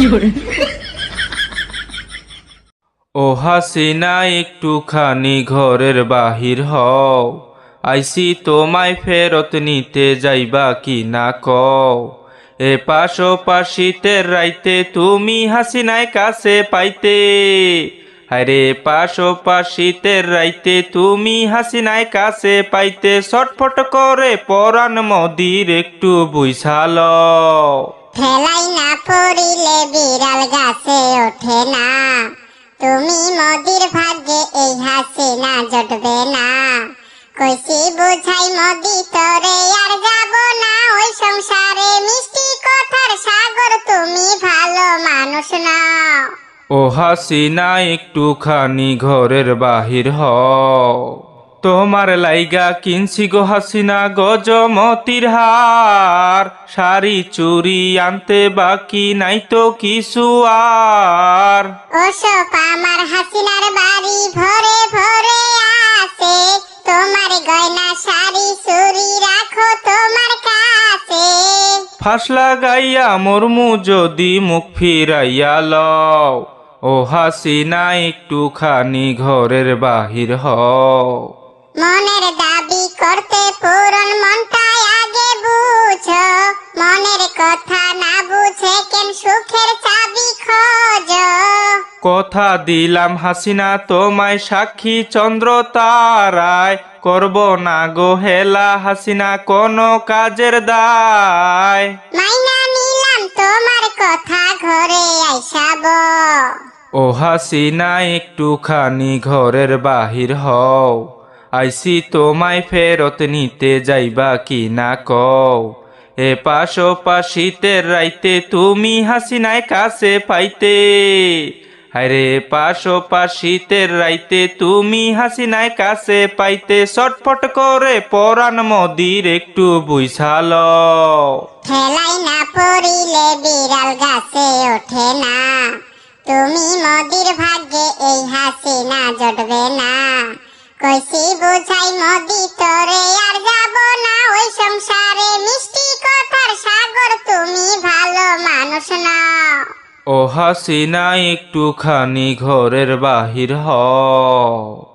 ও হাসিনা একটুখানি ঘরের বাহির হও। আইসি তোমায় ফেরত নিতে যাইবা কি না কও। এ পাশোপাশিতে রাইতে তুমি হাসিনায় কাছে পাইতে। আরে পাশোপাশিতে রাইতে তুমি হাসিনায় কাছে পাইতে। ছটফট করে পরাণ মদির একটু বুঝাল না বিড়াল গাছে ওঠে না। তুমি মদির ভাগ্যে এই হাসি না জটবে না। কইছি বুঝাই মদি তরে আর যাব না। ওই সংসারে মিষ্টি কথার সাগর তুমি ভালো মানুষ না ও হাসিনা, একটুখানি ঘরের বাহির হও। তোমার লাইগা কিনছি গো হাসিনা গজমতির হার। শাড়ি চুরি আনতে বাকি নাই তো কিছু আর। ওসব আমার হাসিনার বাড়ি ভরে ভরে আছে তোমার গয়না শাড়ি চুরি রাখো তোমার কাছে। ফাঁস লাগাইয়া মরমু যদি মুখ ফিরাইয়া লও। ও হাসিনা একটুখানি ঘরের বাহির হও। মনের দাবি করতে পূরণ মনটাই আগে বুঝো। মনের কথা না বুঝে কেন সুখের চাবি খোঁজ? কথা দিলাম হাসিনা তোমায় সাক্ষী চন্দ্র তারায়। করব না গো হেলা হাসিনা কোনো কাজের দায়। মাইনা নিলাম তোমার কথা ঘরে আইসাব ও হাসিনা একটুখানি ঘরের বাহির হও। আইসি তোমায় ফেরত নিতে যাইবা কি না কও? এ পাশোপাশিতে রাইতে তুমি হাসিনায় কাছে পাইতে। আরে পাশোপাশিতে রাইতে তুমি হাসিনায় কাছে পাইতে। ছটফট করে পরাণ মদির একটু বুঝাল ঠেলাই না পড়িলে বিড়াল গাছে ওঠে না। তুমি মদির ভাগ্যে এই হাসি না জটবে না। কইছি বোঝাই মদি তরে আর যাব না ওই সংসারে। মিষ্টি কথার সাগর তুমি ভালো মানুষ না ও হাসিনা একটুখানি ঘরের বাহির হও।